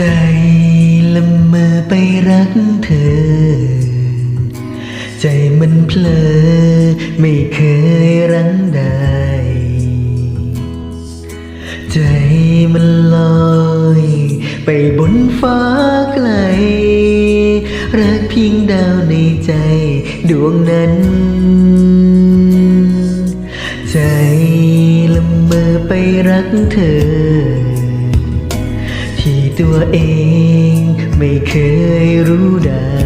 ใจละเมอไปรักเธอ ใจมันเพลอไม่เคยรั้งได้ ใจมันลอยไปบนฟ้าไกล รักเพียงดาวในใจดวงนั้น ใจละเมอไปรักเธอ ตัวเองไม่เคยรู้ได้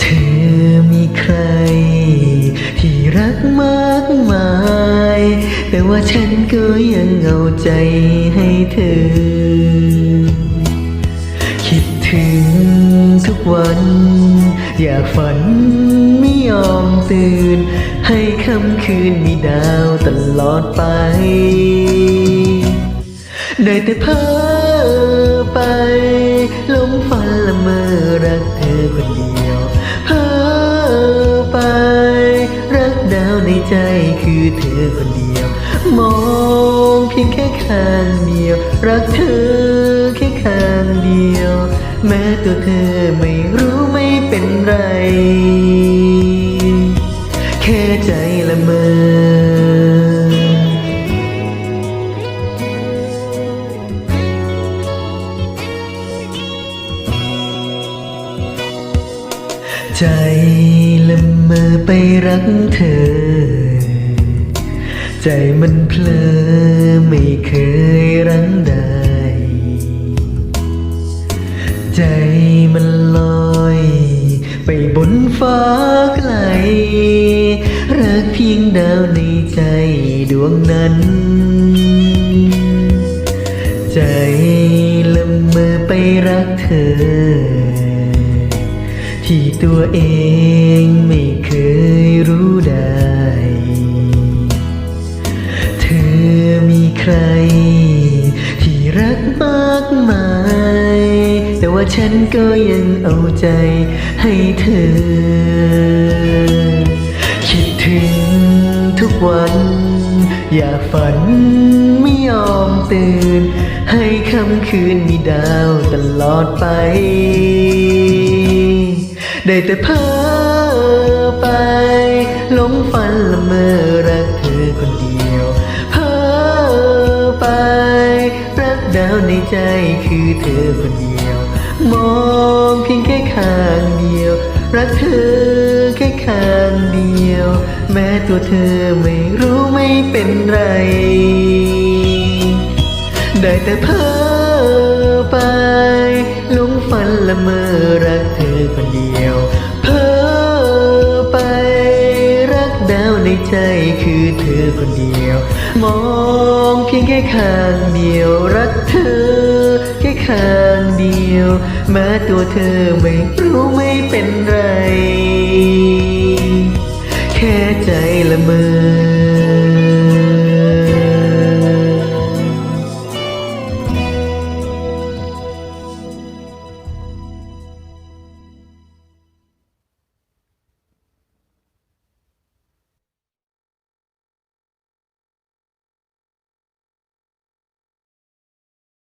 เธอมีใคร ที่รักมากมาย แต่ว่าฉันก็ยังเอาใจให้เธอ คิดถึงทุกวัน อยากฝันไม่ยอมตื่น ให้ค่ำคืนมีดาวตลอดไป ได้แต่เพ้อไปหลงฝันละเมอรักเธอคนเดียวเพ้อไป รักดาวในใจคือเธอคนเดียว มองเพียงแค่ข้างเดียว รักเธอแค่ข้างเดียว แม้ตัวเธอไม่รู้ไม่เป็นไร แค่ใจละเมอ ใจละเมอไปรักเธอ ใจมันเพลอไม่เคยรั้งได้ใจมันลอย ไปบนฟ้าไกล รักเพียงดาวในใจดวงนั้น ใจละเมอไปรักเธอ ตัวเองไม่เคยรู้ได้ เธอมีใคร ที่รักมากมาย แต่ว่าฉันก็ยังเอาใจให้เธอ คิดถึงทุกวัน อยากฝันไม่ยอมตื่น ให้ค่ำคืนมีดาวตลอดไป ได้แต่เพ้อไปหลงฝันละเมอรักเธอคนเดียวเพ้อไปรักดาวในใจคือเธอคนเดียว มองเพียงแค่ข้างเดียว รักเธอแค่ข้างเดียว แม้ตัวเธอไม่รู้ไม่เป็นไร ได้แต่เพ้อ อไป หลงฝันละเมอรักเธอคนเดียว เพ้อไป รักดาวในใจคือเธอคนเดียว มองเพียงแค่ข้างเดียวรักเธอ แค่ข้างเดียวแม้ตัวเธอไม่รู้ไม่เป็นไร แค่ใจละเมอ